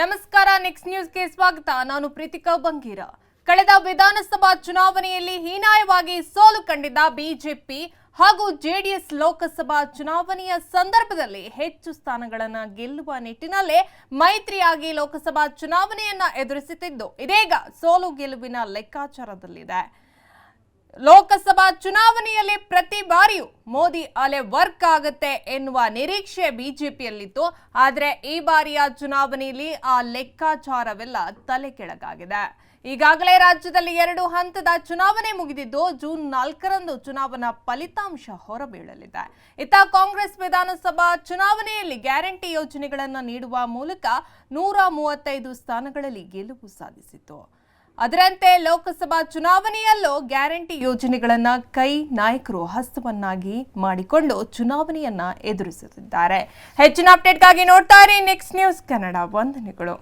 ನಮಸ್ಕಾರ ನೆಕ್ಸ್ಟ್ ನ್ಯೂಸ್ಗೆ ಸ್ವಾಗತ. ನಾನು ಪ್ರೀತಿಕಾ ಬಂಗೀರ. ಕಳೆದ ವಿಧಾನಸಭಾ ಚುನಾವಣೆಯಲ್ಲಿ ಹೀನಾಯವಾಗಿ ಸೋಲು ಕಂಡಿದ್ದ ಬಿಜೆಪಿ ಹಾಗೂ ಜೆಡಿಎಸ್ ಲೋಕಸಭಾ ಚುನಾವಣೆಯ ಸಂದರ್ಭದಲ್ಲಿ ಹೆಚ್ಚು ಸ್ಥಾನಗಳನ್ನು ಗೆಲ್ಲುವ ನಿಟ್ಟಿನಲ್ಲೇ ಮೈತ್ರಿಯಾಗಿ ಲೋಕಸಭಾ ಚುನಾವಣೆಯನ್ನ ಎದುರಿಸುತ್ತಿದ್ದು. ಇದೀಗ ಸೋಲು ಗೆಲುವಿನ ಲೆಕ್ಕಾಚಾರದಲ್ಲಿದೆ. ಲೋಕಸಭಾ ಚುನಾವಣೆಯಲ್ಲಿ ಪ್ರತಿ ಬಾರಿಯೂ ಮೋದಿ ಅಲೆ ವರ್ಕ್ ಆಗುತ್ತೆ ಎನ್ನುವ ನಿರೀಕ್ಷೆ ಬಿಜೆಪಿಯಲ್ಲಿತ್ತು. ಆದರೆ ಈ ಬಾರಿಯ ಚುನಾವಣೆಯಲ್ಲಿ ಆ ಲೆಕ್ಕಾಚಾರವೆಲ್ಲ ತಲೆ ಕೆಳಗಾಗಿದೆ. ಈಗಾಗಲೇ ರಾಜ್ಯದಲ್ಲಿ ಎರಡು ಹಂತದ ಚುನಾವಣೆ ಮುಗಿದಿದ್ದು, ಜೂನ್ ನಾಲ್ಕರಂದು ಚುನಾವಣಾ ಫಲಿತಾಂಶ ಹೊರಬೀಳಲಿದೆ. ಇತ್ತ ಕಾಂಗ್ರೆಸ್ ವಿಧಾನಸಭಾ ಚುನಾವಣೆಯಲ್ಲಿ ಗ್ಯಾರಂಟಿ ಯೋಜನೆಗಳನ್ನು ನೀಡುವ ಮೂಲಕ ನೂರ ಮೂವತ್ತೈದು ಸ್ಥಾನಗಳಲ್ಲಿ ಗೆಲುವು ಸಾಧಿಸಿತು ಅದರಂತೆ ಲೋಕಸಭಾ ಚುನಾವಣೆಯಲ್ಲೂ ಗ್ಯಾರಂಟಿ ಯೋಜನೆಗಳನ್ನು ಕೈ ನಾಯಕರು ಹಸ್ತವನ್ನಾಗಿ ಮಾಡಿಕೊಂಡು ಚುನಾವಣೆಯನ್ನ ಎದುರಿಸುತ್ತಿದ್ದಾರೆ. ಹೆಚ್ಚಿನ ಅಪ್ಡೇಟ್ಗಾಗಿ ಇರಿ ನೆಕ್ಸ್ಟ್ ನ್ಯೂಸ್ ಕನ್ನಡ ವಂದನೆಗಳು.